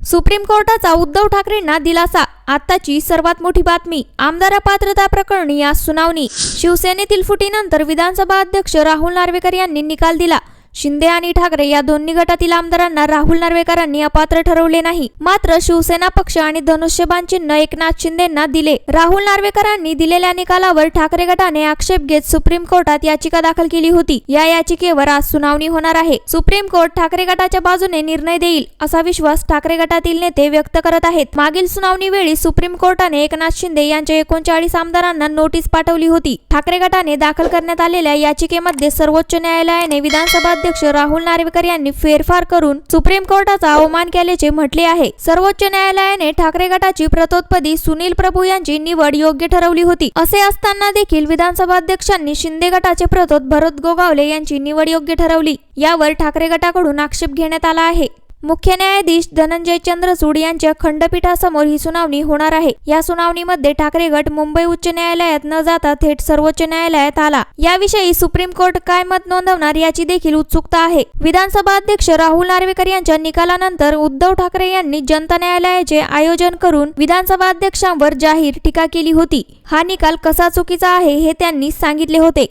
Supreme कोर्टाचा उद्धव ठाकरेंना दिलासा. आताची सर्वात मोठी बातमी आमदार पात्रता प्रकरणी आज सुनावणी. शिवसेनेतील फुटीनंतर विधानसभा अध्यक्ष राहुल नार्वेकर यांनी निकाल दिला. शिंदे आणि ठाकरे या दोन्ही गटातील आमदारांना राहुल नार्वेकरांनी अपात्र ठरवले नाही. मात्र शिवसेना पक्ष आणि धनुष्यबाण चिन्ह एकनाथ शिंदेना दिले. राहुल नार्वेकरांनी दिलेल्या निकालावर ठाकरे गटाने आक्षेप घेत सुप्रीम कोर्टात याचिका दाखल केली होती. या याचिकेवर आज सुनावणी होणार आहे. सुप्रीम कोर्ट ठाकरे गटाच्या बाजूने निर्णय देईल असा विश्वास ठाकरे गटातील नेते व्यक्त करत आहेत. मागील सुनावणी वेळी सुप्रीम कोर्टाने एकनाथ शिंदे यांच्या एकोणचाळीस आमदारांना नोटीस पाठवली होती. ठाकरे गटाने दाखल करण्यात आलेल्या याचिकेमध्ये सर्वोच्च न्यायालयाने विधानसभा अध्यक्ष राहुल नार्वेकर यांनी फेरफार करून सुप्रीम कोर्टाचा अवमान केल्याचे म्हटले आहे. सर्वोच्च न्यायालयाने ठाकरे गटाची प्रतोत्पदी सुनील प्रभू यांची निवड योग्य ठरवली होती. असे असताना देखील विधानसभा अध्यक्षांनी शिंदे गटाचे प्रतोत भरत गोगावले यांची निवड योग्य ठरवली. यावर ठाकरे गटाकडून आक्षेप घेण्यात आला आहे. मुख्य न्यायाधीश धनंजय चंद्रचूड यांच्या खंडपीठासमोर ही सुनावणी होणार आहे. या सुनावणीमध्ये ठाकरे गट मुंबई उच्च न्यायालयात न जाता थेट सर्वोच्च न्यायालयात आला. याविषयी सुप्रीम कोर्ट काय मत नोंदवणार याची देखील उत्सुकता आहे. विधानसभा अध्यक्ष राहुल नार्वेकर यांच्या निकालानंतर उद्धव ठाकरे यांनी जनता न्यायालयाचे आयोजन करून विधानसभा अध्यक्षांवर जाहीर टीका केली होती. हा निकाल कसा चुकीचा आहे हे त्यांनी सांगितले होते.